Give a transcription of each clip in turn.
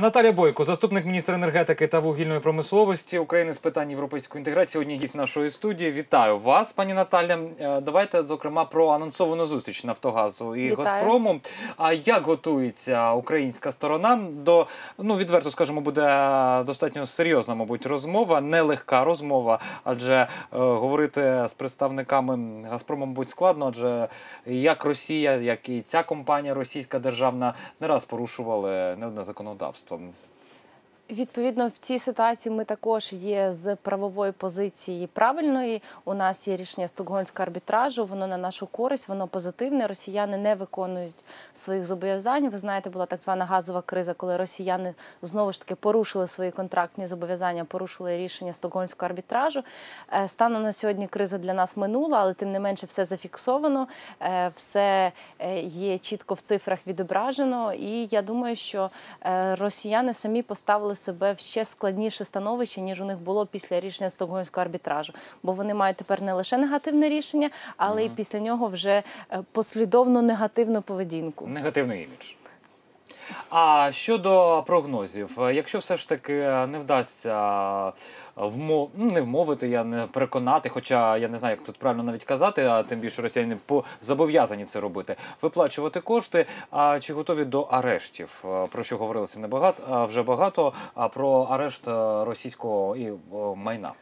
Наталя Бойко, заступник міністра енергетики та вугільної промисловості України з питань європейської інтеграції. Сьогодні гість нашої студії. Вітаю вас, пані Наталя. Е, Давайте зокрема про анонсовану зустріч Нафтогазу і Вітаю. Газпрому. А як готується українська сторона до ну відверто скажемо, буде достатньо серйозна, мабуть, розмова, нелегка розмова, адже е, говорити з представниками Газпрому, мабуть, складно, адже як Росія, як і ця компанія російська державна не раз порушували не одне законодавство. vom Відповідно, в цій ситуації ми також є з правової позиції правильної. У нас є рішення стокгольмського арбітражу, воно на нашу користь, воно позитивне. Росіяни не виконують своїх зобов'язань. Ви знаєте, була так звана газова криза, коли росіяни знову ж таки порушили свої контрактні зобов'язання, порушили рішення стокгольмського арбітражу. Е, Станом на сьогодні криза для нас минула, але тим не менше все зафіксовано, е, все е, є чітко в цифрах відображено. І я думаю, що росіяни самі поставили себе в ще складніше становище, ніж у них було після рішення стокгольмського арбітражу. Бо вони мають тепер не лише негативне рішення, але й після нього вже е, послідовно негативну поведінку. Негативний імідж. А щодо прогнозів, е, якщо все ж таки не вдасться вмов... ну, не вмовити, я не переконати, хоча я не знаю, як тут правильно навіть казати, а тим більше росіяни по зобов'язані це робити, виплачувати кошти. А чи готові до арештів? Е, Про що говорилося не багато, а вже багато. А про арешт е, російського і майна.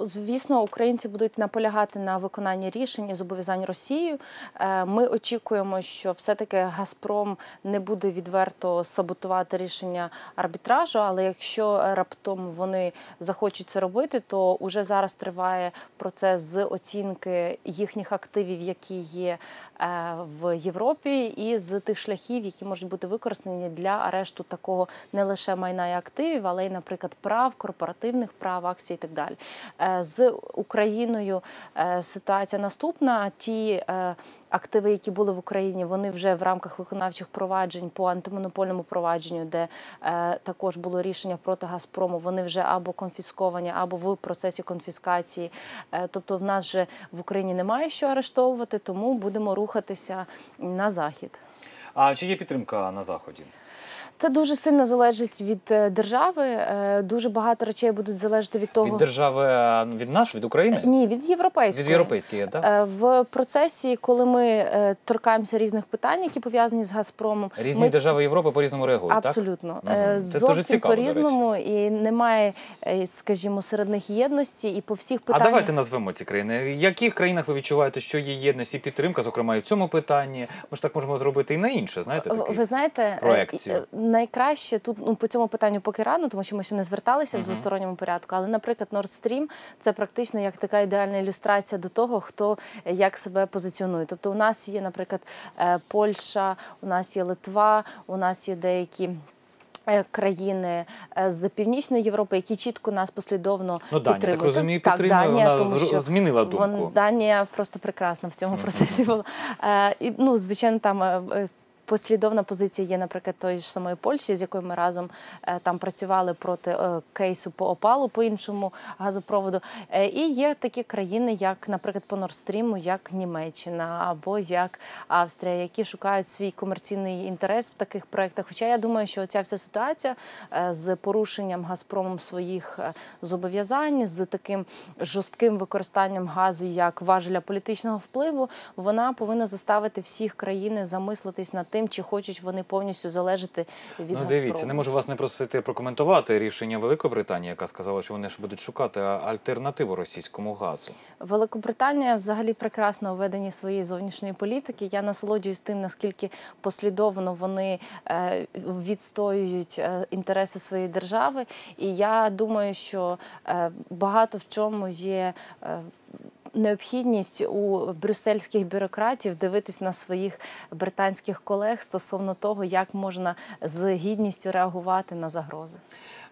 Е, Звісно, українці будуть наполягати на виконанні рішень і зобов'язань Росією. Е, Ми очікуємо, що все-таки Газпром не буде відверто саботувати рішення арбітражу. Але якщо раптом вони захочуть це робити, то уже зараз триває процес з оцінки їхніх активів, які є е, в Європі, і з тих шляхів, які можуть бути використані для арешту такого не лише майна і активів, але й, наприклад, прав, корпоративних прав, акцій і так далі. Е, З Україною е, ситуація наступна. Ті е, активи, які були в Україні, вони вже в рамках виконавчих проваджень по антимонопольному провадженню, де також було рішення проти Газпрому. Вони вже або конфісковані, або в процесі конфіскації. Тобто, в нас вже в Україні немає що арештовувати, тому будемо рухатися на захід. А чи є підтримка на заході? Це дуже сильно залежить від е, держави. Е, Дуже багато речей будуть залежати від того, Від держави е, від нас, від України? ні, від європейської. Від європейської, так? В процесі, коли ми торкаємося різних питань, які пов'язані з Газпромом, Різні ми держави Європи по-різному реагують, абсолютно. Е, Це дуже зовсім цікаво, по-різному, і немає, скажімо, серед них єдності, і по всіх питаннях. А давайте назвемо ці країни. В яких країнах ви відчуваєте, що є єдність і підтримка, зокрема і в цьому питанні? Ми ж так можемо зробити і на інше, знаєте, такий. Ви знаєте, е, проекцію. е, найкраще тут ну, по цьому питанню поки рано, тому що ми ще не зверталися в двосторонньому порядку. Але, наприклад, Nord Stream – це практично як така ідеальна ілюстрація до того, хто е, як себе позиціонує. Тобто, у нас є, наприклад, е, Польща, у нас є Литва, у нас є деякі. Країни з північної Європи, які чітко нас послідовно Ну, Данія, підтримують. так розумію, Так, Данія, вона тому що змінила думку. Вон, Данія просто прекрасна в цьому процесі була. І, ну, звичайно, там послідовна позиція є, наприклад, тої ж самої Польщі, з якою ми разом е, там працювали проти е, кейсу по опалу, по іншому газопроводу. Е, і є такі країни, як, наприклад, по Нордстріму, як Німеччина або як Австрія, які шукають свій комерційний інтерес в таких проєктах. Хоча я думаю, що ця вся ситуація з порушенням Газпромом своїх зобов'язань, з таким жорстким використанням газу як важеля політичного впливу, вона повинна заставити всіх країн замислитись над тим, чи хочуть вони повністю залежати від Ну, Газпрому. дивіться, не можу вас не просити прокоментувати рішення Великобританії, яка сказала, що вони ж будуть шукати альтернативу російському газу. Великобританія взагалі прекрасно у веденні своєї зовнішньої політики. Я насолоджуюсь тим, наскільки послідовно вони е, відстоюють е, інтереси своєї держави. І я думаю, що е, багато в чому є. Необхідність у брюссельських бюрократів дивитись на своїх британських колег стосовно того, як можна з гідністю реагувати на загрози.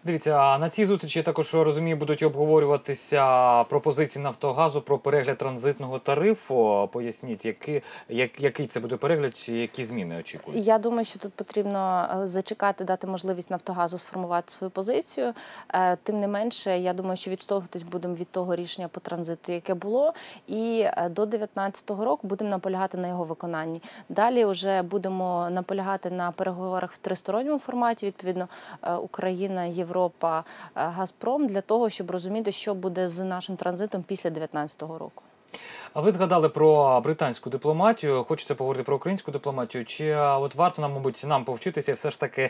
Дивіться, на цій зустрічі я також розумію, будуть обговорюватися пропозиції Нафтогазу про перегляд транзитного тарифу. Поясніть, який, як, який це буде перегляд, чи які зміни очікують? Я думаю, що тут потрібно е, зачекати, дати можливість Нафтогазу сформувати свою позицію. Е, Тим не менше, я думаю, що відштовхуватись будемо від того рішення по транзиту, яке було. І е, до 2019 року будемо наполягати на його виконанні. Далі вже будемо наполягати на переговорах в тристоронньому форматі. Відповідно, е, Україна, Європа, е, Газпром для того, щоб розуміти, що буде з нашим транзитом після 2019 року. А ви згадали про британську дипломатію. Хочеться поговорити про українську дипломатію. Чи от варто нам, мабуть, нам повчитися все ж таки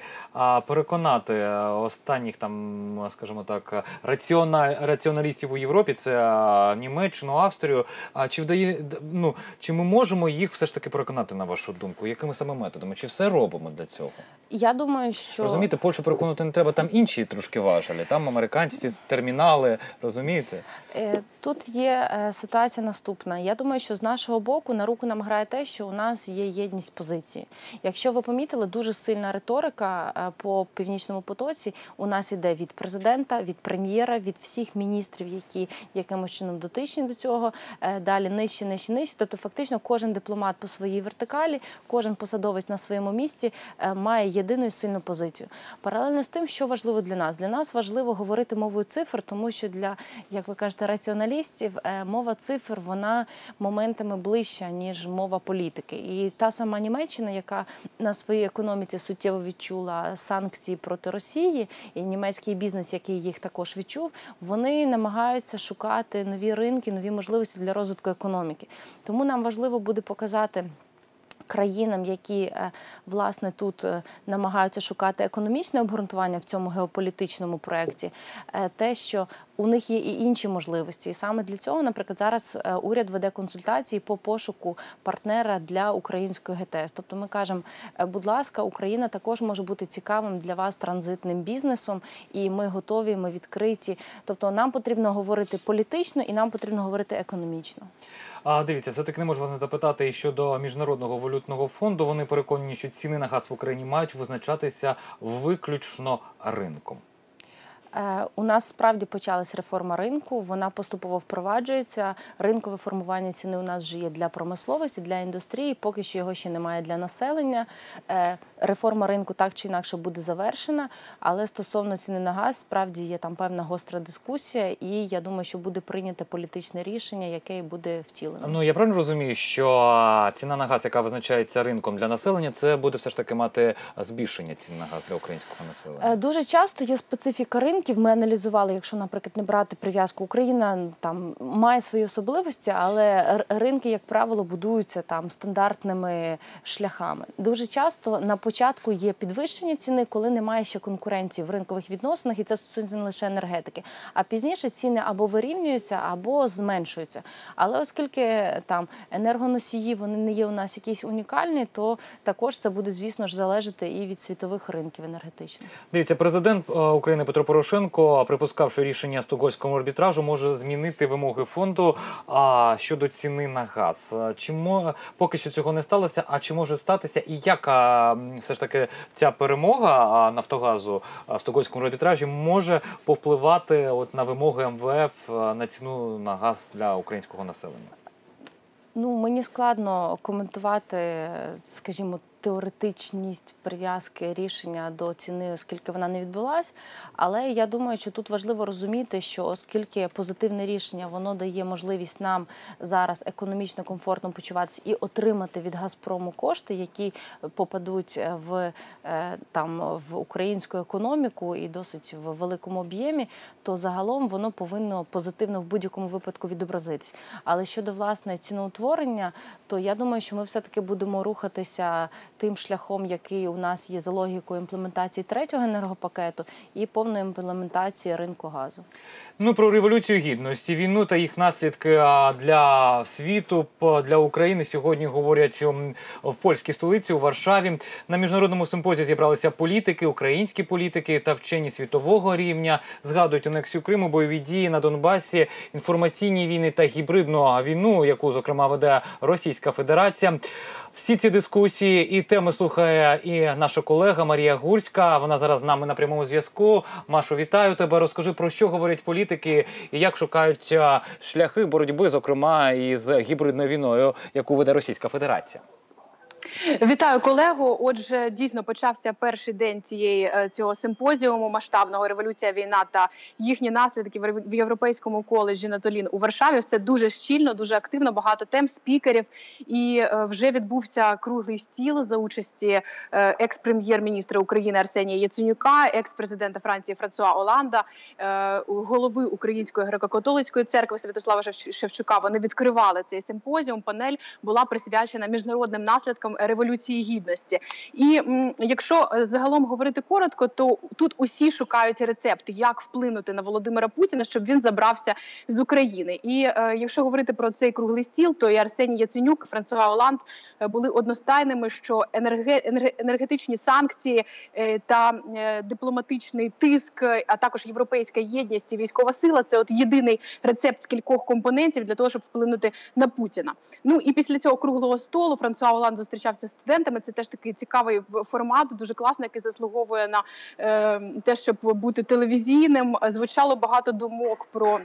переконати е, останніх там, скажімо так, раціона... раціоналістів у Європі, це Німеччину, Австрію. А чи вдає ну чи ми можемо їх все ж таки переконати на вашу думку? Якими саме методами? Чи все робимо для цього? Я думаю, що Розумієте, Польщу переконувати не треба. Там інші трошки важелі. Там американці ці термінали. Розумієте? Е, Тут є е, ситуація наступна. Я думаю, що з нашого боку на руку нам грає те, що у нас є єдність позиції. Якщо ви помітили, дуже сильна риторика е, по північному потоці у нас іде від президента, від прем'єра, від всіх міністрів, які якимось чином дотичні до цього. Е, Далі нижче, нижче, нижче. Тобто, фактично, кожен дипломат по своїй вертикалі, кожен посадовець на своєму місці е, має єдину і сильну позицію. Паралельно з тим, що важливо для нас, для нас важливо говорити мовою цифр, тому що для, як ви кажете, раціоналістів мова цифр вона моментами ближча ніж мова політики. І та сама Німеччина, яка на своїй економіці суттєво відчула санкції проти Росії, і німецький бізнес, який їх також відчув, вони намагаються шукати нові ринки, нові можливості для розвитку економіки. Тому нам важливо буде показати. Країнам, які е, власне тут е, намагаються шукати економічне обґрунтування в цьому геополітичному проєкті, е, те, що у них є і інші можливості, і саме для цього, наприклад, зараз уряд веде консультації по пошуку партнера для української ГТС. Тобто, ми кажемо, будь ласка, Україна також може бути цікавим для вас транзитним бізнесом, і ми готові, ми відкриті. Тобто, нам потрібно говорити політично і нам потрібно говорити економічно. А дивіться, все таки не не запитати і щодо міжнародного валютного фонду. Вони переконані, що ціни на газ в Україні мають визначатися виключно ринком. Е, У нас справді почалась реформа ринку. Вона поступово впроваджується. Ринкове формування ціни у нас вже є для промисловості, для індустрії. Поки що його ще немає для населення. Е, Реформа ринку так чи інакше буде завершена. Але стосовно ціни на газ, справді є там певна гостра дискусія, і я думаю, що буде прийнято політичне рішення, яке і буде втілено. Ну я правильно розумію, що ціна на газ, яка визначається ринком для населення, це буде все ж таки мати збільшення цін на газ для українського населення. Е, Дуже часто є специфіка ринків. Ми аналізували, якщо, наприклад, не брати прив'язку Україна там має свої особливості, але ринки, як правило, будуються там стандартними шляхами. Дуже часто на початку є підвищення ціни, коли немає ще конкуренції в ринкових відносинах, і це стосується не лише енергетики. А пізніше ціни або вирівнюються, або зменшуються. Але оскільки там енергоносії вони не є у нас якісь унікальні, то також це буде, звісно ж, залежати і від світових ринків енергетичних. Дивіться, президент е, України Петро Порошенко припускав, що рішення стокгольмського арбітражу може змінити вимоги фонду а, щодо ціни на газ. Чи мо поки що цього не сталося? А чи може статися? І як а, все ж таки ця перемога Нафтогазу в стокгольмському арбітражі може повпливати от на вимоги МВФ на ціну на газ для українського населення? Ну, мені складно коментувати, скажімо, теоретичність прив'язки рішення до ціни, оскільки вона не відбулась. Але я думаю, що тут важливо розуміти, що оскільки позитивне рішення воно дає можливість нам зараз економічно комфортно почуватися і отримати від Газпрому кошти, які попадуть в е, там в українську економіку і досить в великому об'ємі, то загалом воно повинно позитивно в будь-якому випадку відобразитись. Але щодо власне ціноутворення, то я думаю, що ми все-таки будемо рухатися тим шляхом, який у нас є за логікою імплементації третього енергопакету і повної імплементації ринку газу. Ну про революцію гідності, війну та їх наслідки для світу для України сьогодні говорять в польській столиці у Варшаві. На міжнародному симпозії зібралися політики, українські політики та вчені світового рівня. Згадують анексію Криму, бойові дії на Донбасі, інформаційні війни та гібридну війну, яку зокрема веде Російська Федерація. Всі ці дискусії і теми слухає і наша колега Марія Гурська. Вона зараз з нами на прямому зв'язку. Машу, вітаю тебе. Розкажи про що говорять політики і як шукають шляхи боротьби, зокрема із гібридною війною, яку веде Російська Федерація. Вітаю колегу. Отже, дійсно почався перший день цієї е, цього симпозіуму масштабного революція, війна та їхні наслідки в Євро- в європейському коледжі Натолін у Варшаві. Все дуже щільно, дуже активно, багато тем, спікерів. І е, вже відбувся круглий стіл за участі е, екс-прем'єр-міністра України Арсенія Яценюка, екс-президента Франції Франсуа Оланда, голови Української греко-католицької церкви Святослава Шевч- Шевчука. Вони відкривали цей симпозіум. Панель була присвячена міжнародним наслідкам революції гідності. І якщо е, загалом говорити коротко, то тут усі шукають рецепти, як вплинути на Володимира Путіна, щоб він забрався з України. І е, якщо говорити про цей круглий стіл, то і Арсеній Яценюк, і Франсуа Оланд е, були одностайними, що енерге, енерге- енергетичні санкції та дипломатичний тиск, а також європейська єдність і військова сила це от єдиний рецепт з кількох компонентів для того, щоб вплинути на Путіна. Ну і після цього круглого столу Франсуа Оланд зустрічався з студентами. Це теж такий цікавий формат, дуже класний, який заслуговує на е, те, щоб бути телевізійним. Звучало багато думок про.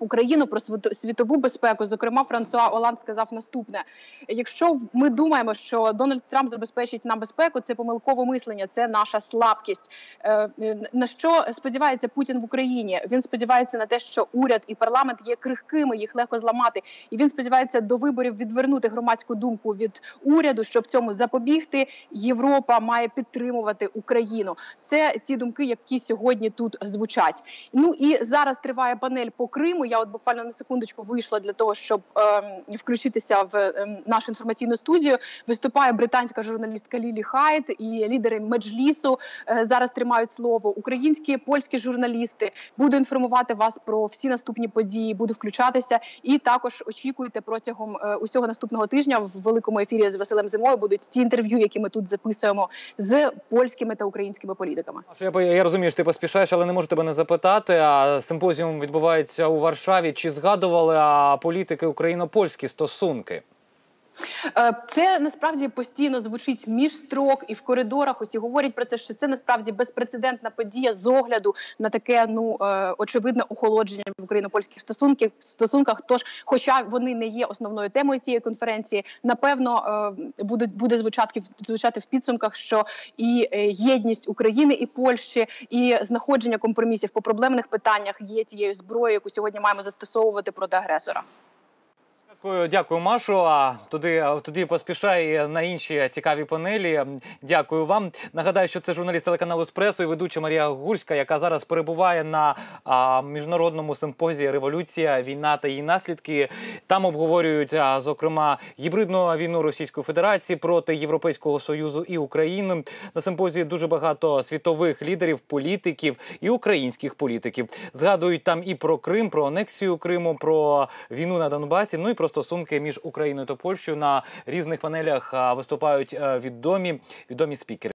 Україну про світову безпеку, зокрема, Франсуа Оланд сказав наступне: якщо ми думаємо, що Дональд Трамп забезпечить нам безпеку, це помилкове мислення, це наша слабкість. Е, е, На що сподівається Путін в Україні? Він сподівається на те, що уряд і парламент є крихкими, їх легко зламати, і він сподівається до виборів відвернути громадську думку від уряду, щоб цьому запобігти. Європа має підтримувати Україну. Це ті думки, які сьогодні тут звучать. Ну і зараз триває панель по Криму. Я от буквально на секундочку вийшла для того, щоб ем, включитися в ем, нашу інформаційну студію. Виступає британська журналістка Лілі Хайт і лідери Меджлісу е, зараз тримають слово. Українські польські журналісти буду інформувати вас про всі наступні події. Буду включатися, і також очікуйте протягом е, усього наступного тижня в великому ефірі з Василем Зимою будуть ті інтерв'ю, які ми тут записуємо з польськими та українськими політиками. Я, я розумію, що ти поспішаєш, але не можу тебе не запитати. А симпозіум відбувається у Варшаві. Чи згадували політики україно-польські стосунки? Е, Це насправді постійно звучить між строк і в коридорах. Усі говорять про це, що це насправді безпрецедентна подія з огляду на таке ну е, очевидне охолодження в україно-польських стосунків стосунках. Тож, хоча вони не є основною темою цієї конференції, напевно е, буде буде звучати звучати в підсумках, що і єдність України і Польщі, і знаходження компромісів по проблемних питаннях є тією зброєю, яку сьогодні маємо застосовувати проти агресора. Дякую, дякую, Машу. А туди, тоді поспішай на інші цікаві панелі. Дякую вам. Нагадаю, що це журналіст телеканалу Еспресо і ведуча Марія Гурська, яка зараз перебуває на а, міжнародному симпозії Революція, війна та її наслідки. Там обговорюють а, зокрема гібридну війну Російської Федерації проти Європейського союзу і України. На симпозії дуже багато світових лідерів, політиків і українських політиків. Згадують там і про Крим, про анексію Криму, про війну на Донбасі. Ну і про стосунки між Україною та Польщею на різних панелях виступають е, відомі відомі спікери.